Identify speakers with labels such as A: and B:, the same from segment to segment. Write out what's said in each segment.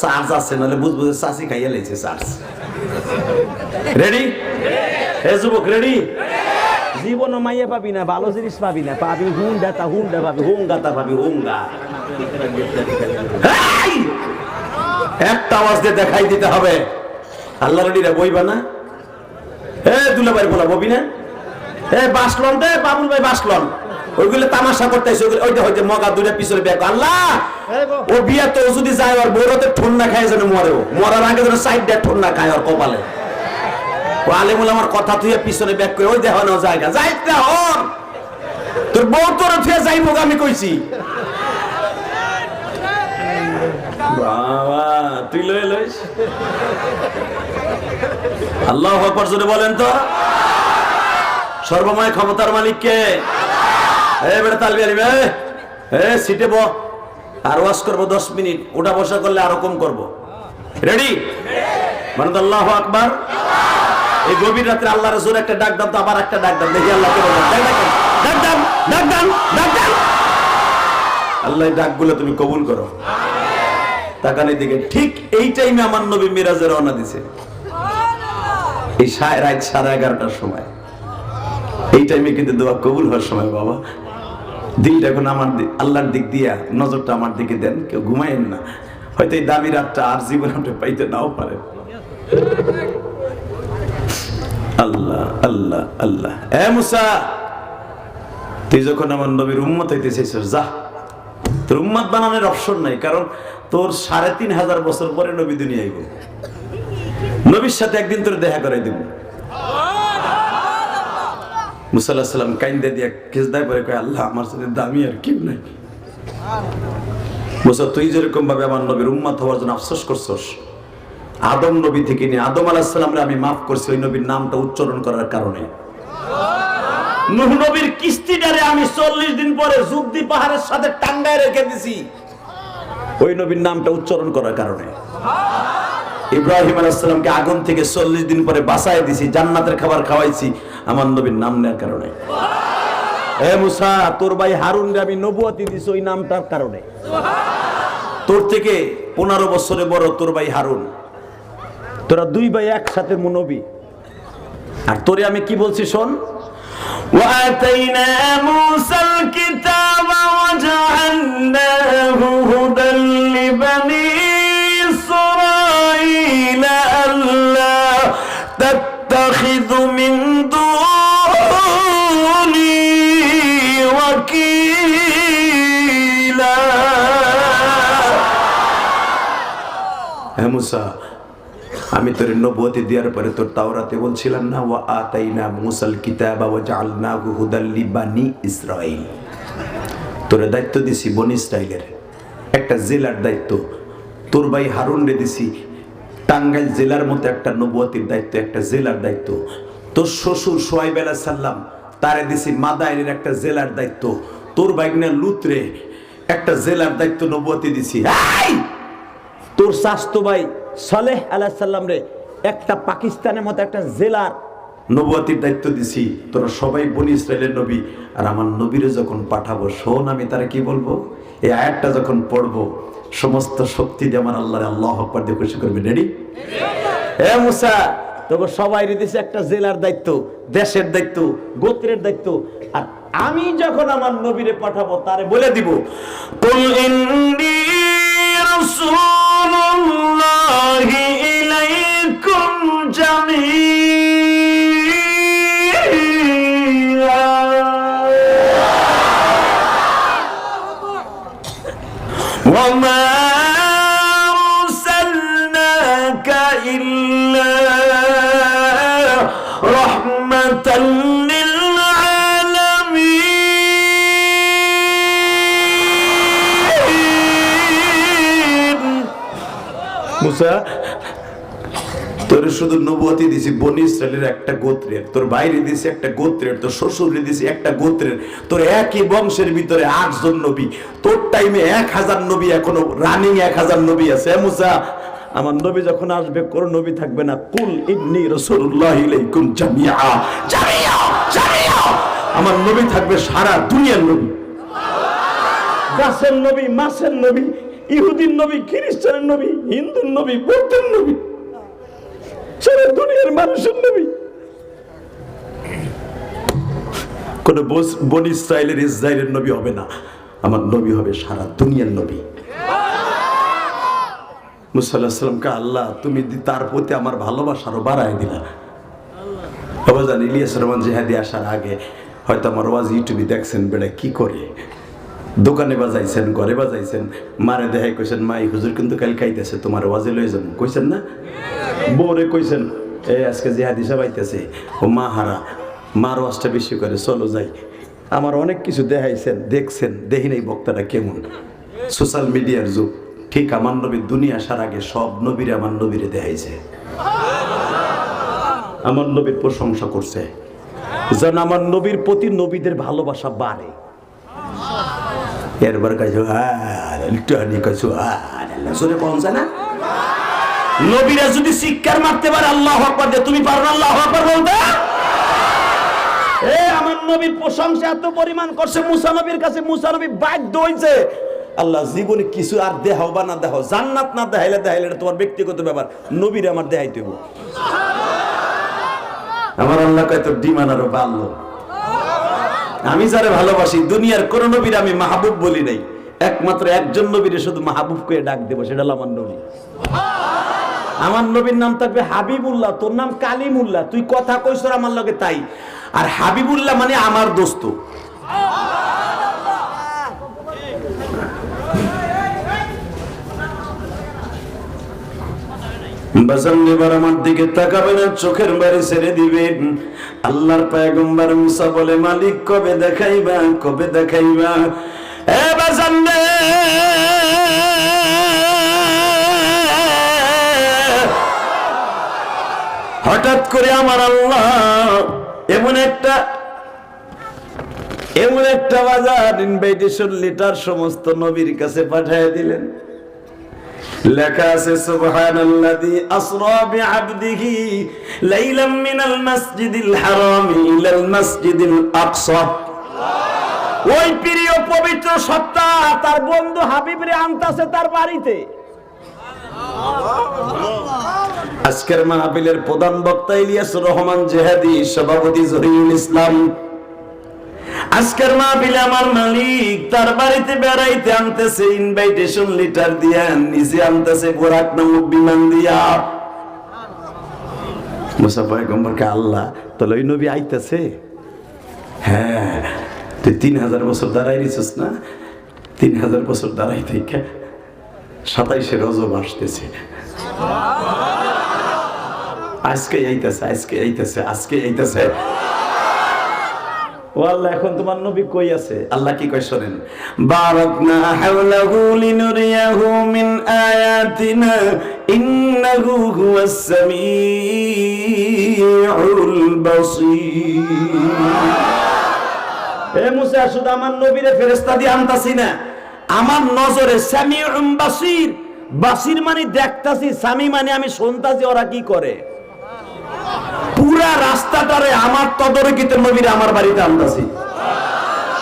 A: Charge আছে নাহলে বুঝব যে চাষি খাইয়া লেছে চার্জ রেডি হে যুবক রেডি জীবন মাইয়া পাবি না ভালো জিনিস পাবি না পাবি হুন্ডা তা হুন্ডা পাবি হুঙ্গা তা পাবি হুঙ্গা। গা একটা আওয়াজ দিয়ে দেখাই দিতে হবে। আল্লাহ রেডিরা বইবা না? এ দুলাবাই বলা ববি না? এ বাসলন দে বাবুল ভাই বাসলন। ওইগুলো তামাশা করতে আসে ওই যে হয়তো মগা দুটা পিছনে ব্যাগ আল্লাহ! ও বিয়া তো যদি যায় আর বউরাতে ঠুন্না খায় যেন মরে ও। মরার আগে যেন সাইড দিয়ে ঠুন্না খায় ওর কপালে। ও আলেমুল আমার কথা তুই পিছনে ব্যাগ করে ওই দেখানো জায়গা। যাইতে হর তোর বউ তোর থুয়ে যাইব আমি কইছি। বাবা তুই লই লইস। আল্লাহ আকবার জোরে বলেন তো। সর্বময় ক্ষমতার মালিক কে সিটে আর ওয়াশ করব দশ মিনিট। ওটা বসা করলে আরও কম করব। রেডি মানে আল্লাহ এই গভীর রাত্রে আল্লাহ রসুল একটা ডাক দাম তো আবার একটা ডাক দাম দেখি আল্লাহ ডাক আল্লাহ ডাকগুলো তুমি কবুল করো। তাকানের দিকে ঠিক এই টাইমে আমার নবী মিরাজের রওনা দিছে। এই সাড়ে এগারোটার সময়। এই টাইমে কিন্তু দোয়া কবুল হওয়ার সময়, বাবা। দিলটা এখন আমার আল্লাহর দিক দিয়া নজরটা আমার দিকে দেন, কেউ ঘুমাইন না। হয়তো এই দামি রাতটা আর জীবন আপনি পাইতে নাও পারে আল্লাহ আল্লাহ আল্লাহ। এ মুসা, তুই যখন আমার নবীর উম্মত হইতে চাইছিস যা তোর উম্মত বানানোর অপশন নাই, কারণ তোর সাড়ে তিন হাজার বছর পরে নবী দুনিয়া নবীর সাথে একদিন তোর দেখা করাই দেব। মুসাল্লাহ সাল্লাম কাইন্দে দিয়া কেসদায় পরে কয়, আল্লাহ, আমার সাথে দামি আর কেউ নাই। মুসা, তুই যেরকম ভাবে আমার নবীর উম্মত হওয়ার জন্য আফসোস করছস, আদম নবী থেকে নিয়ে আদম আলাহ সাল্লামরে আমি মাফ করছি ওই নবীর নামটা উচ্চারণ করার কারণে। নুহ নবীর আমি চল্লিশ দিন পরে যুগদি পাহাড়ের সাথে টাঙ্গায় রেখে দিছি। ওই নবীর নামটা উচ্চারণ করার কারণে। ইব্রাহিম আলাইসালামকে আগুন থেকে চল্লিশ দিন পরে বাসায় দিছি জান্নাতের খাবার খাওয়াইছি আমার নবীর নাম নেওয়ার কারণে এ মুসা তোর ভাই হারুন আমি নবুয়াতি দিছি ওই নামটার কারণে তোর থেকে পনেরো বছরে বড় তোর ভাই হারুন তোরা দুই ভাই একসাথে নবী আর তোরে আমি কি বলছি শোন وآتينا موسى الكتاب وجعلناه هدى لبني من دوني وكيلا হ্যাঁ মুসা আমি তোর নবুয়তি দেওয়ার পরে তোর তাওরাতে বলছিলাম না ওয়া আতাইনা মুসাল কিতাবা ওয়া জাআলনাহু হুদাল লিবানি ইসরাইল তোর দায়িত্ব দিছি বনি ইসরাইলের একটা জেলার দায়িত্ব তোর ভাই হারুন রে দিছি টাঙ্গাইল জেলার মতো একটা নবুয়তির দায়িত্ব, একটা জেলার দায়িত্ব। তোর শ্বশুর সোহাইব আলাইহিস সাল্লাম তারে দিছি মাদাইনের একটা জেলার দায়িত্ব। তোর বাইকনা লুতরে একটা জেলার দায়িত্ব নবুয়তি দিছি। তোর স্বাস্থ্য ভাই সালেহ আলাহ সাল্লাম রে একটা পাকিস্তানের মতো একটা জেলার নবুয়াতির দায়িত্ব দিছি। তোরা সবাই বনি ইসরায়েলের নবী, আর আমার নবীরে যখন পাঠাবো, শোন আমি তারা কি বলব? এই আয়াতটা যখন পড়ব সমস্ত শক্তি দিয়ে আল্লাহ আল্লাহ আকবার দিয়ে খুশি করবে। রেডি এ মুসা, তোকে সবাই দিছে একটা জেলার দায়িত্ব, দেশের দায়িত্ব, গোত্রের দায়িত্ব। আর আমি যখন আমার নবীরে পাঠাবো, তারে বলে দিব, কুল ইন্নী রাসূলুল্লাহি وما أرسلناك إلا رحمة للعالمين মুসা তোর শুধু নবুয়তি দিছি, বনি ইসরায়েলের একটা গোত্রের, তোর বাইরে দিছি একটা গোত্রের, তোর শ্বশুরে দিছি একটা গোত্রের, তোর একই বংশের ভিতরে আটজন নবী, তোর টাইমে এক হাজার নবী এখনও রানিং এক হাজার নবী আছে। মুসা, আমার নবী যখন আসবে, কোন নবী থাকবে না। কুল ইবনি রাসূলুল্লাহ ইলাইকুম জামিআ জামিআ জামিআ। আমার নবী থাকবে সারা দুনিয়ার নবী। গাছের নবী, মাছের নবী ইহুদিন নবী, খ্রিস্টানের নবী, হিন্দুর নবী, বৌদ্ধের নবী। সারা দুনিয়ার মানুষের নবী। কোন বন ইসরায়েলের ইসরায়েলের নবী হবে না। আমার নবী হবে সারা দুনিয়ার নবী। মুসাল্লাহামকে আল্লাহ, তুমি তার প্রতি আমার ভালোবাসা আরও বাড়ায় দিলা। অবাজান ইলিয়াস রহমান জেহাদি আসার আগে হয়তো আমার ওয়াজ ইউটিউবে দেখছেন বেড়া কি করে? দোকানে বাজাইছেন, ঘরে বাজাইছেন, মারে দেখাই কইছেন, মাই হুজুর কিন্তু কাল খাইতেছে, তোমার ওয়াজে লয়ে যাব। কইছেন না? বউরে কইছেন, এই আজকে জেহাদি আইতেছে ও মা হারা মার ওয়াজটা বেশি করে, চলো যাই। আমার অনেক কিছু দেখাইছেন, দেখছেন, দেখি নাই বক্তাটা কেমন। সোশ্যাল মিডিয়ার যুগ, ঠিক আমার নবীর দুনিয়া আসার আগে সব নবীরে আমার নবীরে দেখাইছে। আমার নবীর প্রশংসা করছে। যেন আমার নবীর প্রতি নবীদের ভালোবাসা বাড়ে। এরবার কাছে একটু হানি কাছে শুনে পৌঁছে না? নবীরা যদি শিক্ষার মারতে পারে, আল্লাহ আকবার দিয়ে। তুমি পারো আল্লাহ আকবার বলতে? এ, আমার নবীর প্রশংসা এত পরিমাণ করছে, মুসা নবীর কাছে মুসা নবী বাধ্য হইছে। আল্লাহ, জীবনে কিছু আর দেখাও বা না দেখাও, জান্নাত না দেখাইলে দেখাইলে এটা তোমার ব্যক্তিগত ব্যাপার। নবীর আমার দেখাইতে হবে আমার আল্লাহ কয়, তোর ডিমান আরও বাড়লো। আমি যারা ভালোবাসি, দুনিয়ার কোন নবীর আমি মাহবুব বলি নাই। একমাত্র একজন নবীরে শুধু মাহবুব করে ডাক দেবো, সেটা আমার নবী। আমার নবীর নাম থাকবে হাবিবুল্লাহ, তোর নাম কালিমুল্লাহ। তুই কথা কইস আমার লগে তাই। আর হাবিবুল্লাহ মানে আমার দোস্ত। মালিক কবে দেখাইবা কবে দেখাইবা? এ বাসান হঠাৎ করে আমার আল্লাহ এমন একটা এমন একটা বাজার ইনভাইটেশন লেটার সমস্ত নবীর কাছে পাঠিয়ে দিলেন। লেখা আছে আসরা বিআবদিহি লাইলাম মিনাল মাসজিদিল হারাম ইলাল মাসজিদিল আকসা। ওই প্রিয় পবিত্র সত্তা তার বন্ধু হাবিবরে আনতাছে তার বাড়িতে। আজকের মাহফিলের প্রধান বক্তা ইলিয়াস রহমান জেহাদি, সভাপতি জহিরুল ইসলাম। আজকের আমার মালিক তার বাড়িতে বেড়াইতে আনতেছে ইনভাইটেশন দিয়া, নিজে আনতেছে গোরাক নামক বিমান দিয়া। আল্লাহ, তাহলে ওই নবী আইতেছে? হ্যাঁ তুই তিন হাজার বছর দাঁড়াই নিছিস না? তিন হাজার বছর দাঁড়াই থেকে সাতাইশে রজব আসতেছে। আজকে আইতেছে, আজকে এইতেছে আজকে তোমার নবী আছে? কি এ আমার নবীরে ফেরেশতা দিয়ে আনতাছি না, আমার নজরে সামিউম বাসীর। বাসির মানে দেখতাছি, সামি মানে আমি শুনতাছি, ওরা কি করে? পুরা রাস্তাটারে আমার তদারকিতে নবীর আমার বাড়িতে আনতাছি।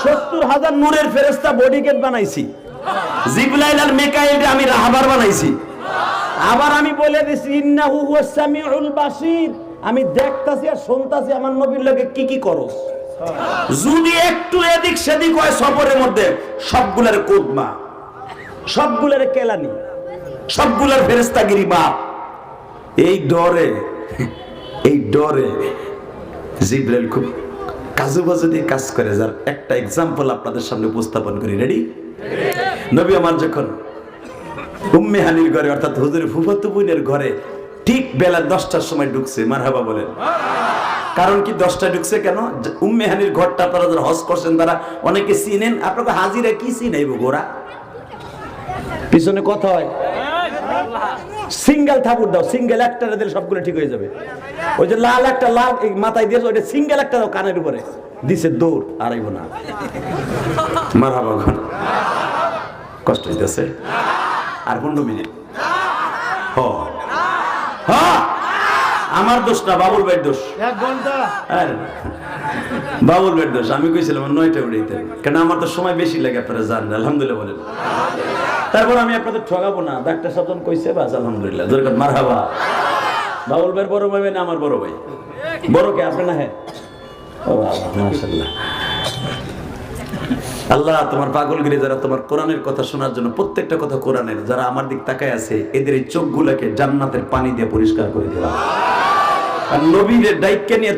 A: সত্তর হাজার নূরের ফেরেস্তা বডিগেট বানাইছি। জিবলাইল আর মেকাইল আমি রাহাবার বানাইছি। আবার আমি বলে দিছি, ইন্নাহু সামিউল বাসির আমি দেখতাছি আর শুনতাছি আমার নবীর লোকে কি কি করস। যদি একটু এদিক সেদিক হয় সফরের মধ্যে, সবগুলার কোদমা, সবগুলার কেলানি, সবগুলার ফেরেস্তাগিরি বাপ এই ডরে এই ডরে জিব্রাইল খুব কাজু বাজু দিয়ে কাজ করে, যার একটা এক্সাম্পল আপনাদের সামনে উপস্থাপন করি। রেডি নবী আমার যখন উম্মে হানির ঘরে, অর্থাৎ হুজুরের ফুফাতু বোনের ঘরে ঠিক বেলা দশটার সময় ঢুকছে, মারহাবা বলেন। কারণ কি দশটা ঢুকছে কেন? উম্মে হানির ঘরটা আপনারা যারা হজ করছেন, তারা অনেকে চিনেন। আপনাকে হাজিরা কি চিনাইব গোরা? পিছনে কথা হয়। সিঙ্গেল ঠাকুর দাও সিঙ্গেল একটা দিলে সবগুলো ঠিক হয়ে যাবে। ওই যে লাল একটা লাল মাথায় দিয়েছে ওইটা সিঙ্গেল একটা দাও কানের উপরে। দিছে দৌড় আড়াইব না। মারহাবা ঘন কষ্ট হইতেছে। আর পনেরো মিনিট। হ। হ। আমার দোষ না বাবুল ভাইয়ের দোষ।
B: এক ঘণ্টা।
A: আর বাবুল ভাইয়ের দোষ। আমি কইছিলাম নয়টা উড়াইতে। কেন আমার তো সময় বেশি লাগে আপনারা জানেন আলহামদুলিল্লাহ বলেন।
B: তারপর আমি আপনাদের ঠকাবো না। ডাক্তার সাহেব কইছে, বাস, আলহামদুলিল্লাহ। দরকার মার হাবা বাবুল ভাইয়ের বড় ভাই না আমার বড় ভাই। বড় কে? আপনি না হ্যাঁ ও আল্লাহ, তোমার পাগলগিরি যারা তোমার কোরআনের কথা শোনার জন্য প্রত্যেকটা কথা কোরআনের, যারা আমার দিক তাকায় আছে, এদের এই চোখগুলোকে জান্নাতের পানি দিয়ে পরিষ্কার করে দিলাম। আর নবীদের দায়িত্ব নিয়ে